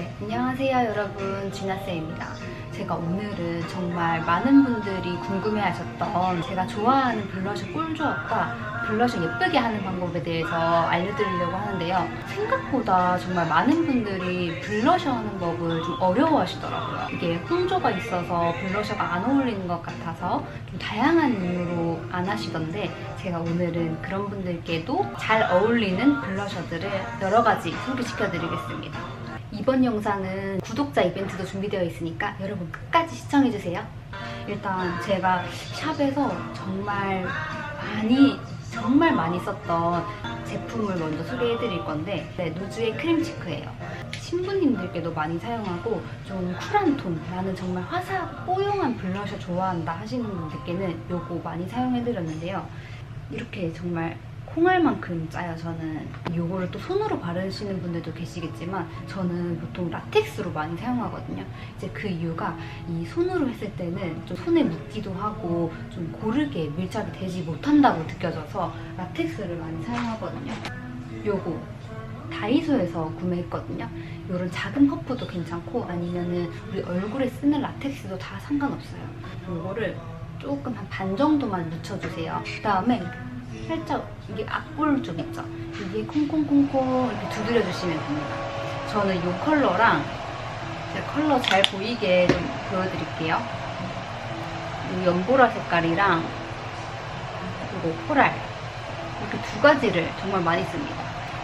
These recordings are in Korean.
네, 안녕하세요 여러분 진아쌤입니다. 제가 오늘은 정말 많은 분들이 궁금해하셨던 제가 좋아하는 블러셔 꿀조합과 블러셔 예쁘게 하는 방법에 대해서 알려드리려고 하는데요. 생각보다 정말 많은 분들이 블러셔 하는 법을 좀 어려워하시더라고요. 이게 홍조가 있어서 블러셔가 안 어울리는 것 같아서 좀 다양한 이유로 안 하시던데 제가 오늘은 그런 분들께도 잘 어울리는 블러셔들을 여러 가지 소개시켜 드리겠습니다. 이번 영상은 구독자 이벤트도 준비되어 있으니까 여러분 끝까지 시청해주세요. 일단 제가 샵에서 정말 많이 정말 많이 썼던 제품을 먼저 소개해 드릴 건데 네, 누즈의 크림치크예요. 신부님들께도 많이 사용하고 좀 쿨한 톤 나는 정말 화사하고 뽀용한 블러셔 좋아한다 하시는 분들께는 요거 많이 사용해 드렸는데요. 이렇게 정말 콩알만큼 짜요 저는. 요거를 또 손으로 바르시는 분들도 계시겠지만 저는 보통 라텍스로 많이 사용하거든요. 이제 그 이유가 이 손으로 했을 때는 좀 손에 묻기도 하고 좀 고르게 밀착이 되지 못한다고 느껴져서 라텍스를 많이 사용하거든요. 요거 다이소에서 구매했거든요. 요런 작은 퍼프도 괜찮고 아니면은 우리 얼굴에 쓰는 라텍스도 다 상관없어요. 요거를 조금 한 반 정도만 묻혀주세요. 그 다음에 살짝 이게 앞볼 쪽 있죠? 이게 콩콩콩콩 이렇게 두드려 주시면 됩니다. 저는 이 컬러랑 제가 컬러 잘 보이게 좀 보여드릴게요. 이 연보라 색깔이랑 그리고 코랄 이렇게 두 가지를 정말 많이 씁니다.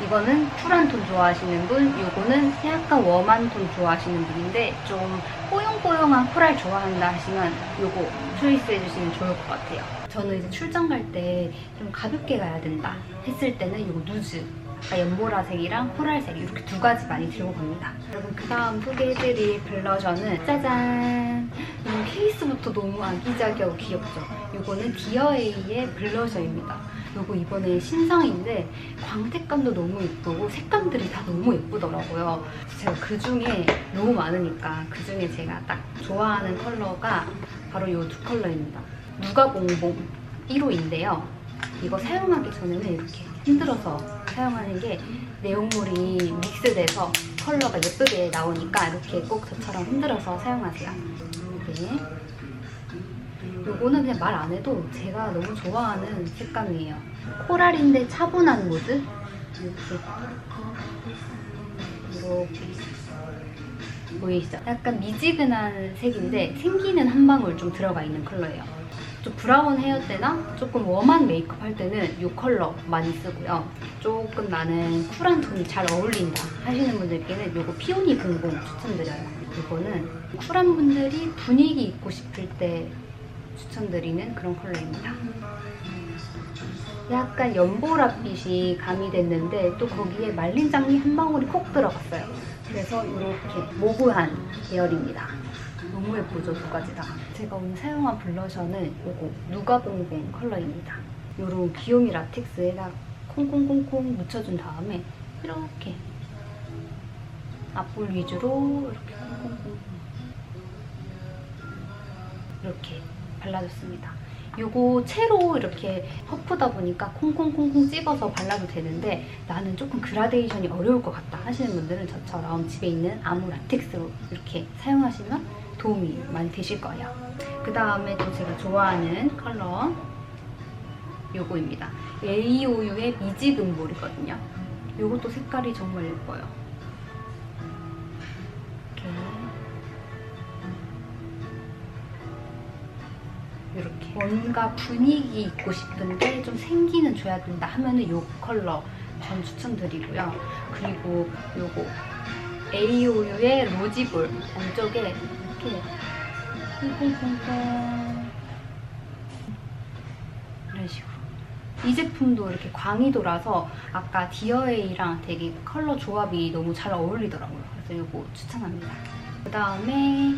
이거는 쿨한 톤 좋아하시는 분, 이거는 약간 웜한 톤 좋아하시는 분인데 좀 뽀용뽀용한 코랄 좋아한다 하시면 이거 초이스 해주시면 좋을 것 같아요. 저는 이제 출장 갈 때 좀 가볍게 가야 된다 했을 때는 이거 누즈 아까 연보라색이랑 코랄색 이렇게 두 가지 많이 들고 갑니다. 여러분 그 다음 소개해드릴 블러셔는 짜잔! 이 케이스부터 너무 아기자기하고 귀엽죠? 이거는 디어에이의 블러셔입니다. 요거 이번에 신상인데 광택감도 너무 예쁘고 색감들이 다 너무 예쁘더라고요. 제가 그 중에 너무 많으니까 그 중에 제가 딱 좋아하는 컬러가 바로 이 두 컬러입니다. 누가 봉봉 1호인데요. 이거 사용하기 전에는 이렇게 흔들어서 사용하는 게 내용물이 믹스돼서 컬러가 예쁘게 나오니까 이렇게 꼭 저처럼 흔들어서 사용하세요. 네. 요거는 그냥 말 안 해도 제가 너무 좋아하는 색감이에요. 코랄인데 차분한 무드? 이렇게. 이렇게. 보이시죠? 약간 미지근한 색인데 생기는 한 방울 좀 들어가 있는 컬러예요. 좀 브라운 헤어 때나 조금 웜한 메이크업 할 때는 이 컬러 많이 쓰고요. 조금 나는 쿨한 톤이 잘 어울린다 하시는 분들께는 이거 피오니 봉봉 추천드려요. 이거는 쿨한 분들이 분위기 있고 싶을 때 추천드리는 그런 컬러입니다. 약간 연보랏빛이 가미됐는데 또 거기에 말린 장미 한 방울이 콕 들어갔어요. 그래서 이렇게 모브한 계열입니다. 너무 예쁘죠, 두 가지 다. 제가 오늘 사용한 블러셔는 이거 누가봉봉 컬러입니다. 이런 귀요미 라텍스에다 콩콩콩콩 묻혀준 다음에 이렇게 앞볼 위주로 이렇게 콩콩콩 이렇게 발라줬습니다. 요거 채로 이렇게 퍼프다 보니까 콩콩콩콩 찍어서 발라도 되는데 나는 조금 그라데이션이 어려울 것 같다 하시는 분들은 저처럼 집에 있는 아무 라텍스로 이렇게 사용하시면 도움이 많이 되실 거예요. 그 다음에 또 제가 좋아하는 컬러 요거입니다. AOU의 미지근볼이거든요. 요것도 색깔이 정말 예뻐요. 이렇게 이렇게 뭔가 분위기 있고 싶은데 좀 생기는 줘야 된다 하면은 이 컬러 전 추천드리고요. 그리고 요거 AOU의 로지볼 안쪽에 이렇게 콩콩콩콩 이런 식으로 이 제품도 이렇게 광이도라서 아까 디어에이랑 되게 컬러 조합이 너무 잘 어울리더라고요. 그래서 이거 추천합니다. 그 다음에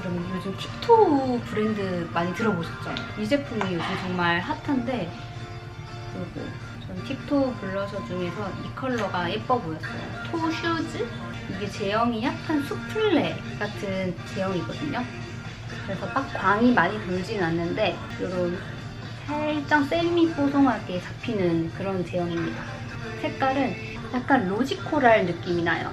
여러분 요즘 틱토 브랜드 많이 들어보셨죠? 이 제품이 요즘 정말 핫한데 요거 전 틱토 블러셔 중에서 이 컬러가 예뻐 보였어요. 토 슈즈? 이게 제형이 약간 수플레 같은 제형이거든요. 그래서 막 광이 많이 돌진 않는데 이런 살짝 세미 뽀송하게 잡히는 그런 제형입니다. 색깔은 약간 로지코랄 느낌이 나요.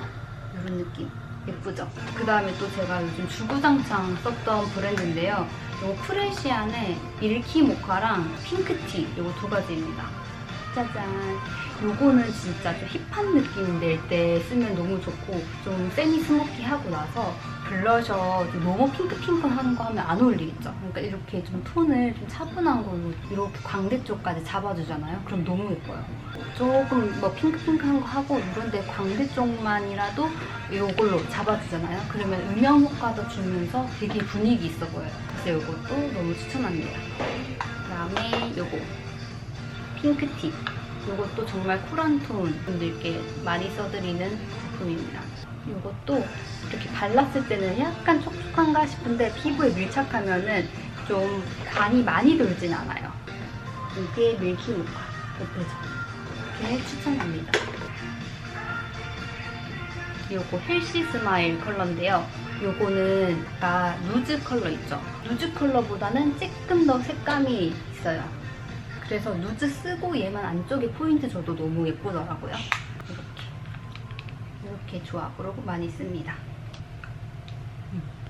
이런 느낌. 예쁘죠? 그 다음에 또 제가 요즘 주구장창 썼던 브랜드인데요. 이거 프레시안의 밀키 모카랑 핑크티 이거 두 가지입니다. 짜잔. 요거는 진짜 좀 힙한 느낌 낼 때 쓰면 너무 좋고 좀 세미 스모키하고 나서 블러셔 좀 너무 핑크핑크한 거 하면 안 어울리겠죠? 그러니까 이렇게 좀 톤을 좀 차분한 걸로 이렇게 광대 쪽까지 잡아주잖아요? 그럼 너무 예뻐요. 조금 뭐 핑크핑크한 거 하고 이런데 광대 쪽만이라도 이걸로 잡아주잖아요? 그러면 음영 효과도 주면서 되게 분위기 있어 보여요. 그래서 이것도 너무 추천합니다. 그 다음에 요거 핑크티. 이것도 정말 쿨한 톤 분들께 많이 써드리는 제품입니다. 이것도 이렇게 발랐을 때는 약간 촉촉한가 싶은데 피부에 밀착하면은 좀 간이 많이 돌진 않아요. 이게 밀키 모카 예쁘죠? 이렇게 추천합니다. 요거 헬시 스마일 컬러인데요. 요거는 아까 누즈 컬러 있죠? 누즈 컬러보다는 조금 더 색감이 있어요. 그래서 누즈 쓰고 얘만 안쪽에 포인트 줘도 너무 예쁘더라고요. 이렇게. 이렇게 조합으로 많이 씁니다.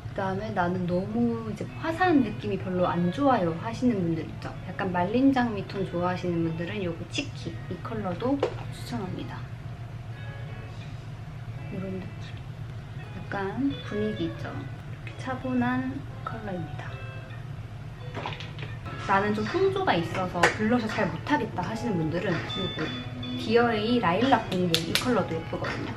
그 다음에 나는 너무 이제 화사한 느낌이 별로 안 좋아요 하시는 분들 있죠. 약간 말린 장미 톤 좋아하시는 분들은 요거 치키 이 컬러도 추천합니다. 이런 느낌. 약간 분위기 있죠. 이렇게 차분한 컬러입니다. 나는 좀 홍조가 있어서 블러셔 잘 못하겠다 하시는 분들은 요거 디어의 라일락 공공 이 컬러도 예쁘거든요.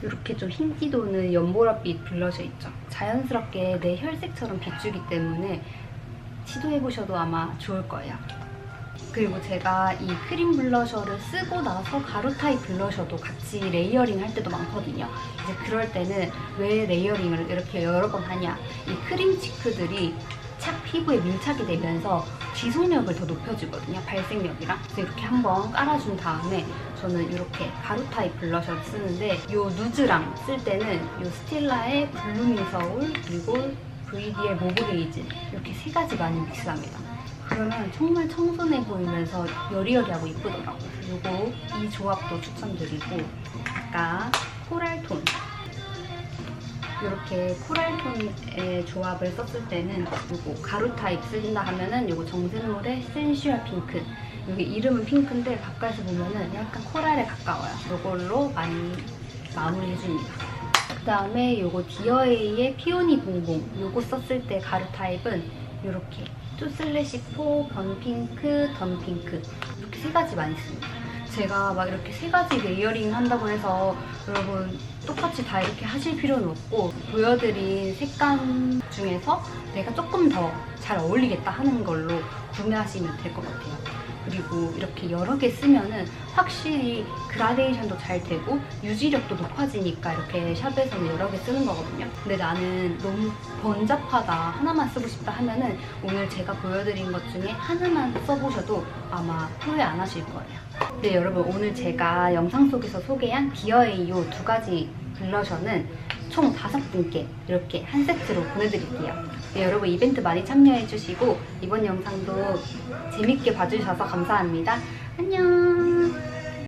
이렇게 좀 흰기 도는 연보라빛 블러셔 있죠. 자연스럽게 내 혈색처럼 비추기 때문에 시도해보셔도 아마 좋을 거예요. 그리고 제가 이 크림 블러셔를 쓰고 나서 가루 타입 블러셔도 같이 레이어링 할 때도 많거든요. 이제 그럴 때는 왜 레이어링을 이렇게 여러 번 하냐. 이 크림 치크들이 착 피부에 밀착이 되면서 지속력을 더 높여주거든요. 발색력이랑. 그래서 이렇게 한번 깔아준 다음에 저는 이렇게 가루 타입 블러셔를 쓰는데 이 누즈랑 쓸 때는 이 스틸라의 블루밍 서울 그리고 VD의 모브레이즈 이렇게 세 가지 많이 믹스합니다. 그러면 정말 청순해 보이면서 여리여리하고 이쁘더라고요. 그리고 이 조합도 추천드리고 아까 코랄톤 이렇게 코랄톤의 조합을 썼을 때는 이거 가루 타입 쓰신다 하면은 이거 정샘물의 센슈얼 핑크 여기 이름은 핑크인데 가까이서 보면은 약간 코랄에 가까워요. 이걸로 많이 마무리해줍니다. 그 다음에 이거 디어에이의 피오니 봉봉 이거 썼을 때 가루 타입은 이렇게 투슬래시4, 번핑크, 던핑크 이렇게 세 가지 많이 씁니다. 제가 막 이렇게 세 가지 레이어링 한다고 해서 여러분 똑같이 다 이렇게 하실 필요는 없고 보여드린 색감 중에서 내가 조금 더 잘 어울리겠다 하는 걸로 구매하시면 될 것 같아요. 그리고 이렇게 여러 개 쓰면은 확실히 그라데이션도 잘 되고 유지력도 높아지니까 이렇게 샵에서는 여러 개 쓰는 거거든요. 근데 나는 너무 번잡하다 하나만 쓰고 싶다 하면은 오늘 제가 보여드린 것 중에 하나만 써보셔도 아마 후회 안 하실 거예요. 네 여러분 오늘 제가 영상 속에서 소개한 이두 가지 블러셔는 총 다섯 분께 이렇게 한 세트로 보내드릴게요. 네, 여러분 이벤트 많이 참여해주시고 이번 영상도 재밌게 봐주셔서 감사합니다. 안녕